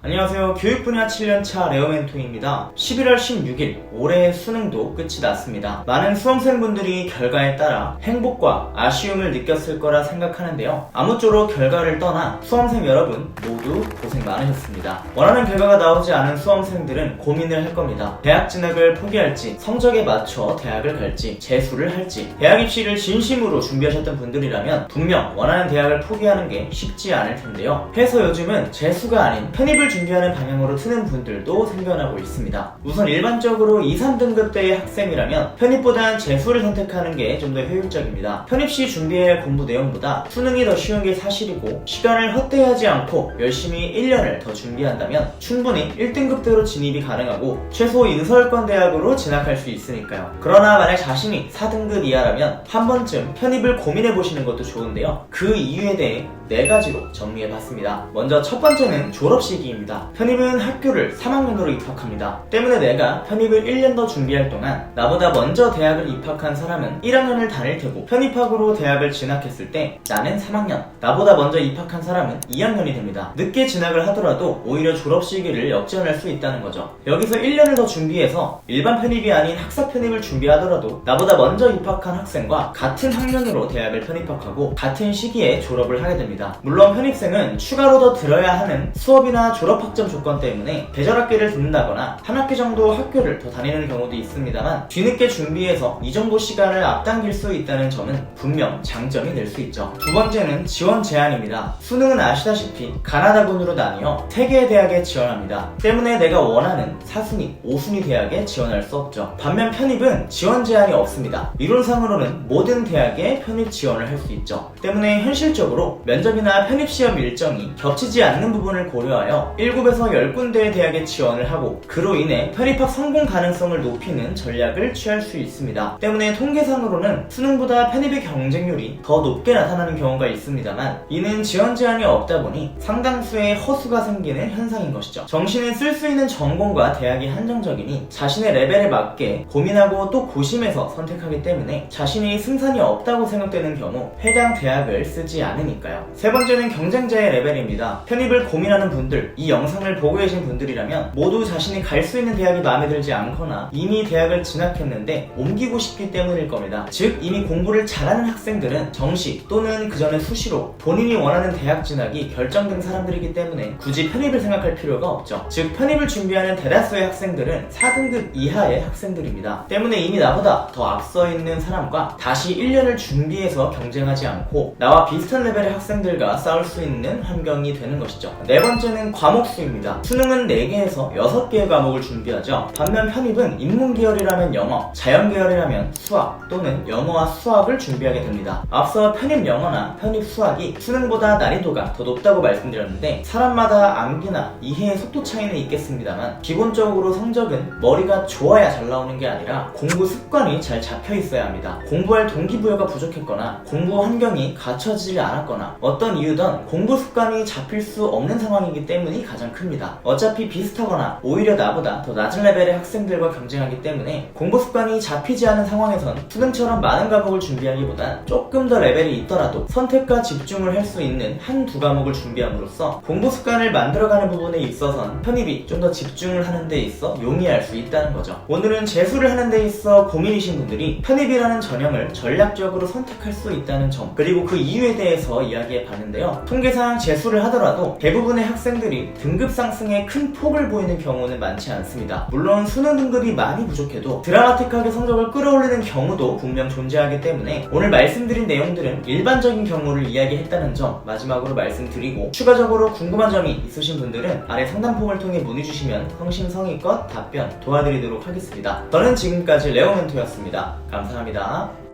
안녕하세요. 교육 분야 7년차 레오 멘토입니다. 11월 16일 올해의 수능도 끝이 났습니다. 많은 수험생분들이 결과에 따라 행복과 아쉬움을 느꼈을 거라 생각하는데요. 아무쪼록 결과를 떠나 수험생 여러분 모두 고생 많으셨습니다. 원하는 결과가 나오지 않은 수험생들은 고민을 할 겁니다. 대학 진학을 포기할지, 성적에 맞춰 대학을 갈지, 재수를 할지, 대학 입시를 진심으로 준비하셨던 분들이라면 분명 원하는 대학을 포기하는 게 쉽지 않을 텐데요. 해서 요즘은 재수가 아닌 편입을 준비하는 방향으로 트는 분들도 생겨나고 있습니다. 우선 일반적으로 2, 3등급 대의 학생이라면 편입보단 재수를 선택하는 게 좀 더 효율적입니다. 편입 시 준비해야 할 공부 내용보다 수능이 더 쉬운 게 사실이고 시간을 헛되하지 않고 열심히 1년을 더 준비한다면 충분히 1등급대로 진입이 가능하고 최소 인서울권 대학으로 진학할 수 있으니까요. 그러나 만약 자신이 4등급 이하라면 한 번쯤 편입을 고민해 보시는 것도 좋은데요. 그 이유에 대해 네 가지로 정리해 봤습니다. 먼저 첫 번째는 졸업 시기입니다. 편입은 학교를 3학년으로 입학합니다. 때문에 내가 편입을 1년 더 준비할 동안 나보다 먼저 대학을 입학한 사람은 1학년을 다닐 테고 편입학으로 대학을 진학했을 때 나는 3학년, 나보다 먼저 입학한 사람은 2학년이 됩니다. 늦게 진학을 하더라도 오히려 졸업 시기를 역전할 수 있다는 거죠. 여기서 1년을 더 준비해서 일반 편입이 아닌 학사 편입을 준비하더라도 나보다 먼저 입학한 학생과 같은 학년으로 대학을 편입학하고 같은 시기에 졸업을 하게 됩니다. 물론 편입생은 추가로 더 들어야 하는 수업이나 졸업 학점 조건 때문에 배절학기를 듣는다거나 한 학기 정도 학교를 더 다니는 경우도 있습니다만 뒤늦게 준비해서 이 정도 시간을 앞당길 수 있다는 점은 분명 장점이 될 수 있죠. 두 번째는 지원 제한입니다. 수능은 아시다시피 가나다군으로 나뉘어 3개의 대학에 지원합니다. 때문에 내가 원하는 4순위, 5순위 대학에 지원할 수 없죠. 반면 편입은 지원 제한이 없습니다. 이론상으로는 모든 대학에 편입 지원을 할 수 있죠. 때문에 현실적으로 면접이나 편입 시험 일정이 겹치지 않는 부분을 고려하여 7에서 10군데의 대학에 지원을 하고 그로 인해 편입학 성공 가능성을 높이는 전략을 취할 수 있습니다. 때문에 통계상으로는 수능보다 편입의 경쟁률이 더 높게 나타나는 경우가 있습니다만 이는 지원 제한이 없다 보니 상당수의 허수가 생기는 현상인 것이죠. 정시는 쓸 수 있는 전공과 대학이 한정적이니 자신의 레벨에 맞게 고민하고 또 고심해서 선택하기 때문에 자신이 승산이 없다고 생각되는 경우 해당 대학을 쓰지 않으니까요. 세 번째는 경쟁자의 레벨입니다. 편입을 고민하는 분들, 이 영상을 보고 계신 분들이라면 모두 자신이 갈 수 있는 대학이 마음에 들지 않거나 이미 대학을 진학했는데 옮기고 싶기 때문일 겁니다. 즉 이미 공부를 잘하는 학생들은 정시 또는 그 전에 수시로 본인이 원하는 대학 진학이 결정된 사람들이기 때문에 굳이 편입을 생각할 필요가 없죠. 즉 편입을 준비하는 대다수의 학생들은 4등급 이하의 학생들입니다. 때문에 이미 나보다 더 앞서 있는 사람과 다시 1년을 준비해서 경쟁하지 않고 나와 비슷한 레벨의 학생들과 싸울 수 있는 환경이 되는 것이죠. 네 번째는 과목 수입니다. 수능은 4개에서 6개의 과목을 준비하죠. 반면 편입은 인문 계열이라면 영어, 자연 계열이라면 수학 또는 영어와 수학을 준비하게 됩니다. 앞서 편입 영어나 편입 수학이 수능보다 난이도가 더 높다고 말씀드렸는데 사람마다 암기나 이해의 속도 차이는 있겠습니다만 기본적으로 성적은 머리가 좋아야 잘 나오는 게 아니라 공부 습관이 잘 잡혀 있어야 합니다. 공부할 동기부여가 부족했거나 공부 환경이 갖춰지지 않았거나 어떤 이유든 공부 습관이 잡힐 수 없는 상황이기 때문이 가장 큽니다. 어차피 비슷하거나 오히려 나보다 더 낮은 레벨의 학생들과 경쟁하기 때문에 공부 습관이 잡히지 않은 상황에선 수능처럼 많은 과목을 준비하기보단 조금 더 레벨이 있더라도 선택과 집중을 할 수 있는 한 두 과목을 준비함으로써 공부 습관을 만들어가는 부분에 있어선 편입이 좀 더 집중을 하는 데 있어 용이할 수 있다는 거죠. 오늘은 재수를 하는 데 있어 고민이신 분들이 편입이라는 전형을 전략적으로 선택할 수 있다는 점 그리고 그 이유에 대해서 이야기해 봤는데요. 통계상 재수를 하더라도 대부분의 학생들이 등급 상승에 큰 폭을 보이는 경우는 많지 않습니다. 물론 수능 등급이 많이 부족해도 드라마틱하게 성적을 끌어올리는 경우도 분명 존재하기 때문에 오늘 말씀드린 내용들은 일반적인 경우를 이야기했다는 점 마지막으로 말씀드리고 추가적으로 궁금한 점이 있으신 분들은 아래 상담폼을 통해 문의 주시면 성심성의껏 답변 도와드리도록 하겠습니다. 저는 지금까지 레오멘토였습니다. 감사합니다.